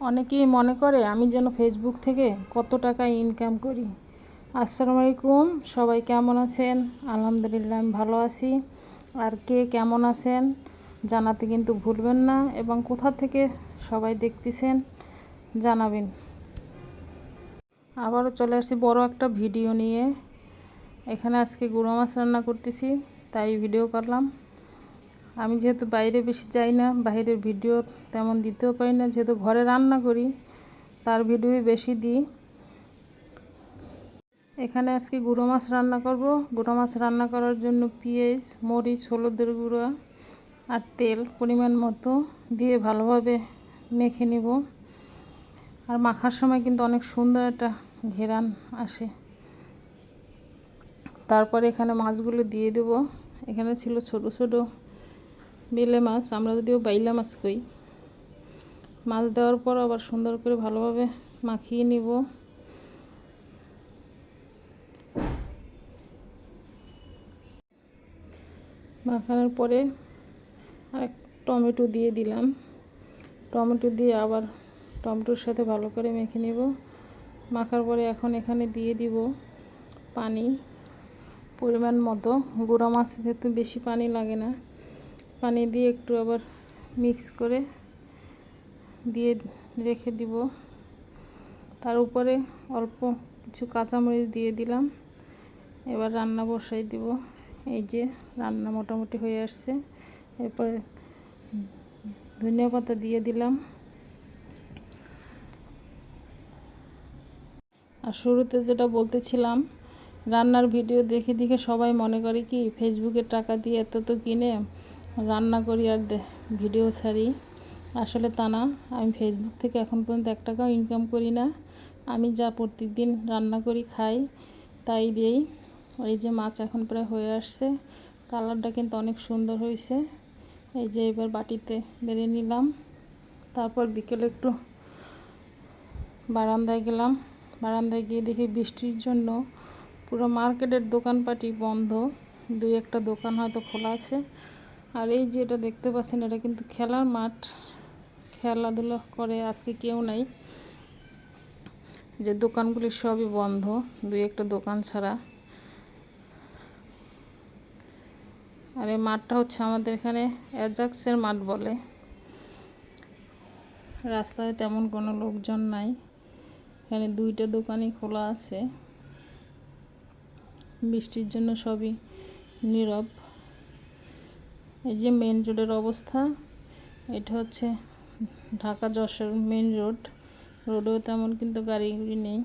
অনেকেই মনে করে আমি যেন ফেসবুক থেকে কত টাকা ইনকাম করি। আসসালামু আলাইকুম, সবাই কেমন আছেন? আলহামদুলিল্লাহ, আমি ভালো আছি। আর কে কেমন আছেন জানাতে কিন্তু ভুলবেন না এবং কোথা থেকে সবাই দেখতেছেন জানাবেন। আবারও চলে আসছি বড় একটা ভিডিও নিয়ে। এখানে আজকে গুঁড়ো মাছ রান্না করতেছি, তাই ভিডিও করলাম। আমি যেহেতু বাইরে বেশি যাই না, বাইরের ভিডিও তেমন দিতেও পারি না। যেহেতু ঘরে রান্না করি, তার ভিডিওই বেশি দিই। এখানে আজকে গুঁড়ো মাছ রান্না করব। গুঁড়ো মাছ রান্না করার জন্য পেঁয়াজ, মরিচ, হলুদের গুঁড়ো আর তেল পরিমাণ মতো দিয়ে ভালোভাবে মেখে নেব। আর মাখার সময় কিন্তু অনেক সুন্দর একটা ঘেরান আসে। তারপরে এখানে মাছগুলো দিয়ে দেব। এখানে ছিল ছোট ছোট বেলে মাছ, আমরা যদিও বাইলা মাছ কই। মাছ দেওয়ার পর আবার সুন্দর করে ভালোভাবে মাখিয়ে নিব। মাখানোর পরে আর টমেটো দিয়ে দিলাম। টমেটো দিয়ে আবার টমেটোর সাথে ভালো করে মেখে নেব। মাখার পরে এখন এখানে দিয়ে দিব পানি। পরিমাণ মতো। গুঁড়া মাছ যেহেতু বেশি পানি লাগে না পানি দিয়ে একটু আবার মিক্স করে দিয়ে রেখে দিব। তার উপরে অল্প কিছু কাঁচামরিচ দিয়ে দিলাম। এবার রান্না বসাই দিব। এই যে রান্না মোটামুটি হয়ে আসছে। এরপরে ধনিয়া পাতা দিয়ে দিলাম। আর শুরুতে যেটা বলতেছিলাম, রান্নার ভিডিও দেখে দেখে সবাই মনে করে কি ফেসবুকে টাকা দিয়ে এত তো কিনে। রান্না করি আর ভিডিও ছাড়ি। আসলে তা না, আমি ফেসবুক থেকে এখন পর্যন্ত এক টাকাও ইনকাম করি না। আমি যা প্রত্যেকদিন রান্না করি, খাই, তাই দিয়েই। এই যে মাছ এখন প্রায় হয়ে আসছে, কালারটা কিন্তু অনেক সুন্দর হয়েছে। এই যে এবার বাটিতে বেড়ে নিলাম, তারপর বিকেলে একটু বারান্দায় গেলাম। বারান্দায় গিয়ে দেখি বৃষ্টির জন্য পুরো মার্কেটের দোকানপাটি বন্ধ, দুই একটা দোকান হয়তো খোলা আছে। আর এই যে এটা দেখতে পাচ্ছেন, এটা কিন্তু খেলার মাঠ। খেলাধুলা করে আজকে কেউ নাই। যে দোকানগুলি সবই বন্ধ, দুই একটা দোকান ছাড়া। আর এই মাঠটা হচ্ছে আমাদের এখানে অ্যাজাক্সের মাঠ বলে। রাস্তায় তেমন কোনো লোকজন নাই। এখানে দুইটা দোকানই খোলা আছে। বৃষ্টির জন্য সবই নীরব। এই যে মেন রোডের অবস্থা, এটা হচ্ছে ঢাকা যশোর মেন রোড রোডেও তেমন কিন্তু গাড়ি নেই।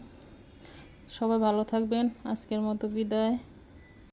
সবাই ভালো থাকবেন। আজকের মতো বিদায়।